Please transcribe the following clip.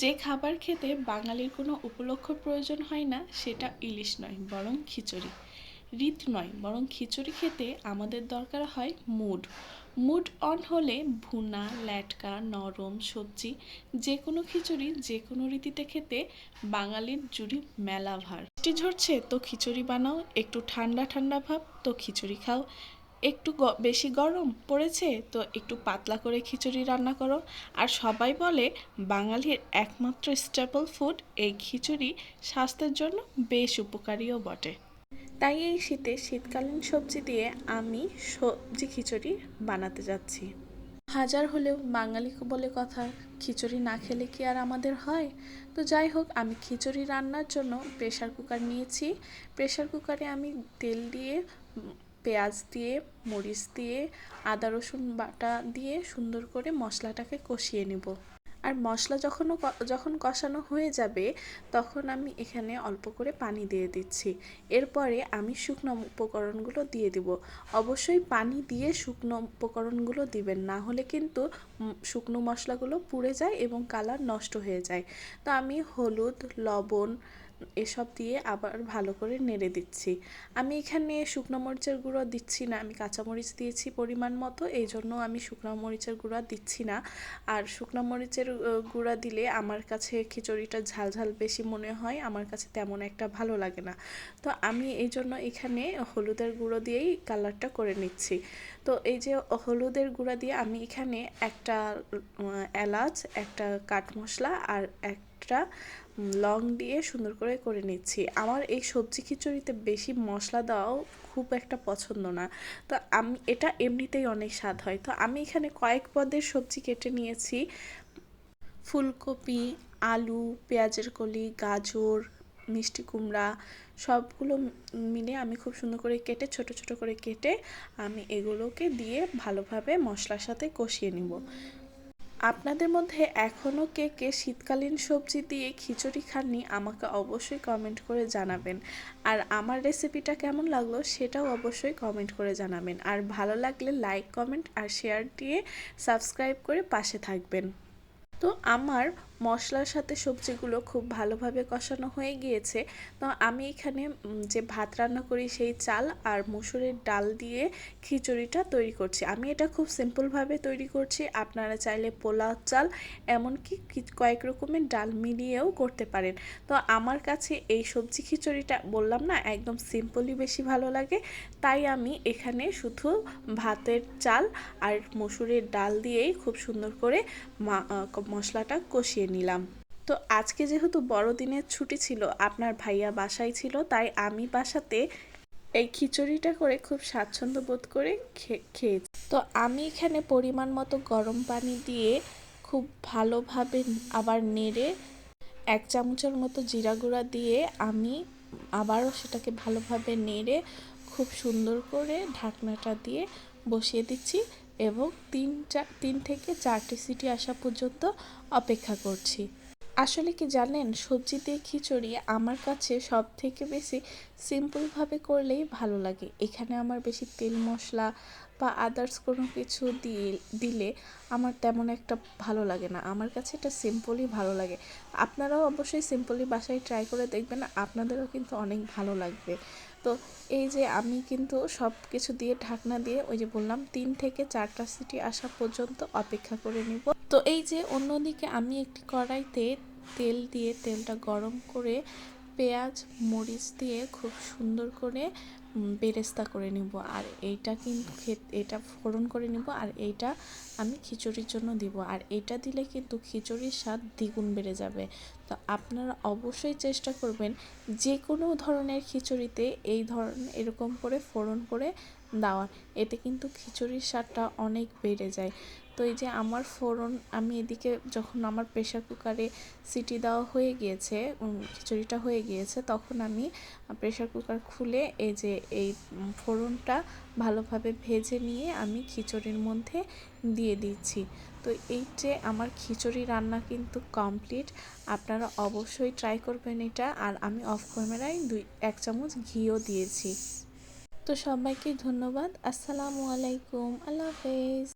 যে খাবার খেতে বাঙালির কোনো উপলক্ষ প্রয়োজন হয় না, সেটা ইলিশ নয়, বরং খিচুড়ি। রীত নয়, বরং খিচুড়ি খেতে আমাদের দরকার হয় মুড। মুড অন হলে ভুনা, ল্যাটকা, নরম সবজি যে কোনো খিচুড়ি যে কোনো রীতিতে খেতে বাঙালির জুড়ি মেলা ভার ঝরছে, তো খিচুড়ি বানাও, একটু ঠান্ডা ঠান্ডা ভাব, তো খিচুড়ি খাও। একটু বেশি গরম পড়েছে, তো একটু পাতলা করে খিচুড়ি রান্না করো। আর সবাই বলে বাঙালির একমাত্র স্টেপল ফুড এই খিচুড়ি স্বাস্থ্যের জন্য বেশ উপকারীও বটে। তাই এই শীতে শীতকালীন সবজি দিয়ে আমি সবজি খিচুড়ি বানাতে যাচ্ছি। হাজার হলেও বাঙালি বলে কথা, খিচুড়ি না খেলে কি আর আমাদের হয়? তো যাই হোক, আমি খিচুড়ি রান্নার জন্য প্রেশার কুকার নিয়েছি। প্রেশার কুকারে আমি তেল দিয়ে পেঁয়াজ দিয়ে, মরিচ দিয়ে, আদা, রসুন বাটা দিয়ে সুন্দর করে মশলাটাকে কষিয়ে নেব। আর মশলা যখন যখন কষানো হয়ে যাবে, তখন আমি এখানে অল্প করে পানি দিয়ে দিচ্ছি। এরপরে আমি শুকনো উপকরণগুলো দিয়ে দিব। অবশ্যই পানি দিয়ে শুকনো উপকরণগুলো দিবেন, না হলে কিন্তু শুকনো মশলাগুলো পুড়ে যায় এবং কালার নষ্ট হয়ে যায়। তো আমি হলুদ, লবণ এসব দিয়ে আবার ভালো করে নেড়ে দিচ্ছি। আমি এখানে শুকনো মরিচের গুঁড়ো দিচ্ছি না। আমি কাঁচামরিচ দিয়েছি পরিমাণ মতো, এই জন্য আমি শুকনো মরিচের গুঁড়া দিচ্ছি না। আর শুকনো মরিচের গুঁড়া দিলে আমার কাছে খিচুড়িটা ঝাল ঝাল বেশি মনে হয়, আমার কাছে তেমন একটা ভালো লাগে না। তো আমি এই জন্য এখানে হলুদের গুঁড়ো দিয়েই কালারটা করে নিচ্ছি। তো এই যে হলুদের গুঁড়া দিয়ে আমি এখানে একটা এলাচ, একটা কাঠ মশলা আর একটা লং দিয়ে সুন্দর করে করে নিচ্ছি। আমার এই সবজি খিচুড়িতে বেশি মশলা দেওয়াও খুব একটা পছন্দ না। তো আমি, এটা এমনিতেই অনেক স্বাদ হয়। তো আমি এখানে কয়েক পদের সবজি কেটে নিয়েছি। ফুলকপি, আলু, পেঁয়াজের কলি, গাজর, মিষ্টি কুমড়া সবগুলো মিলে আমি খুব সুন্দর করে কেটে, ছোট ছোট করে কেটে আমি এগুলোকে দিয়ে ভালোভাবে মশলার সাথে কষিয়ে নিব। আপনাদের মধ্যে এখনও কে কে শীতকালীন সবজি দিয়ে খিচুড়ি খাননি আমাকে অবশ্যই কমেন্ট করে জানাবেন। আর আমার রেসিপিটা কেমন লাগল সেটাও অবশ্যই কমেন্ট করে জানাবেন। আর ভালো লাগলে লাইক কমেন্ট আর শেয়ার দিয়ে সাবস্ক্রাইব করে পাশে থাকবেন। তো আমার মশলার সাথে সবজিগুলো খুব ভালোভাবে কষানো হয়ে গিয়েছে। তো আমি এখানে যে ভাত রান্না করি সেই চাল আর মুসুরের ডাল দিয়ে খিচুড়িটা তৈরি করছি। আমি এটা খুব সিম্পলভাবে তৈরি করছি। আপনারা চাইলে পোলাও চাল, এমনকি কয়েক রকমের ডাল মিলিয়েও করতে পারেন। তো আমার কাছে এই সবজি খিচুড়িটা, বললাম না, একদম সিম্পলই বেশি ভালো লাগে। তাই আমি এখানে শুধু ভাতের চাল আর মুসুরের ডাল দিয়েই খুব সুন্দর করে মশলাটা কষিয়ে নিলাম। তো আজকে যেহেতু বড়দিনের ছুটি ছিল, আপনার ভাইয়া বাসায় ছিল, তাই আমি বাসাতে এই খিচুড়িটা করে খুব স্বাচ্ছন্দ্য বোধ করে খেয়েছি। তো আমি এখানে পরিমাণ মতো গরম পানি দিয়ে খুব ভালোভাবে আবার নেড়ে এক চামচের মতো জিরা গুঁড়া দিয়ে আমি আবারও সেটাকে ভালোভাবে নেড়ে খুব সুন্দর করে ঢাকনাটা দিয়ে বসিয়ে দিচ্ছি। এবং তিন চার তিন থেকে চারটে সিটি আসা পর্যন্ত অপেক্ষা করছি। আসলে কি জানেন, সবজি দিয়ে খিচুড়ি আমার কাছে সব থেকে বেশি সিম্পলভাবে করলেই ভালো লাগে। এখানে আমার বেশি তেল মশলা বা আদার্স কোনো কিছু দিয়ে দিলে আমার তেমন একটা ভালো লাগে না। আমার কাছে এটা সিম্পলই ভালো লাগে। আপনারাও অবশ্যই সিম্পলি বাসায় ট্রাই করে দেখবেন, আপনাদেরও কিন্তু অনেক ভালো লাগবে। তো এই যে আমি কিন্তু সব কিছু দিয়ে ঢাকনা দিয়ে ওই যে বললাম তিন থেকে চারটা সিটি আসা পর্যন্ত অপেক্ষা করে নিব। তো এই যে অন্যদিকে আমি একটি কড়াইতে তেল দিয়ে তেলটা গরম করে পেঁয়াজ, মরিচ দিয়ে খুব সুন্দর করে বেরেস্তা করে নিব। আর এইটা কিন্তু এটা ফোড়ন করে নিব আর এইটা আমি খিচুড়ির জন্য দিব। আর এটা দিলে কিন্তু খিচুড়ির স্বাদ দ্বিগুণ বেড়ে যাবে। তো আপনারা অবশ্যই চেষ্টা করবেন যে কোনো ধরনের খিচুড়িতে এই ধরনের এরকম করে ফোড়ন করে দেওয়ার। এতে কিন্তু খিচুড়ির স্বাদটা অনেক বেড়ে যায়। তো এই যে আমার ফোড়ন, আমি এদিকে যখন আমার প্রেশার কুকারে সিটি দেওয়া হয়ে গিয়েছে খিচুড়িটা হয়ে গিয়েছে, তখন আমি প্রেশার কুকার খুলে এই যে এই ফোড়নটা ভালোভাবে ভেজে নিয়ে আমি খিচুড়ির মধ্যে দিয়ে দিচ্ছি। তো এই যে আমার খিচুড়ি রান্না কিন্তু কমপ্লিট আপনারা অবশ্যই ট্রাই করবেন এটা। আর আমি অফ ক্যামেরায় দুই, এক চামচ ঘিও দিয়েছি। তো সবাইকে ধন্যবাদ। আসসালামু আলাইকুম। আল্লাহ হাফেজ।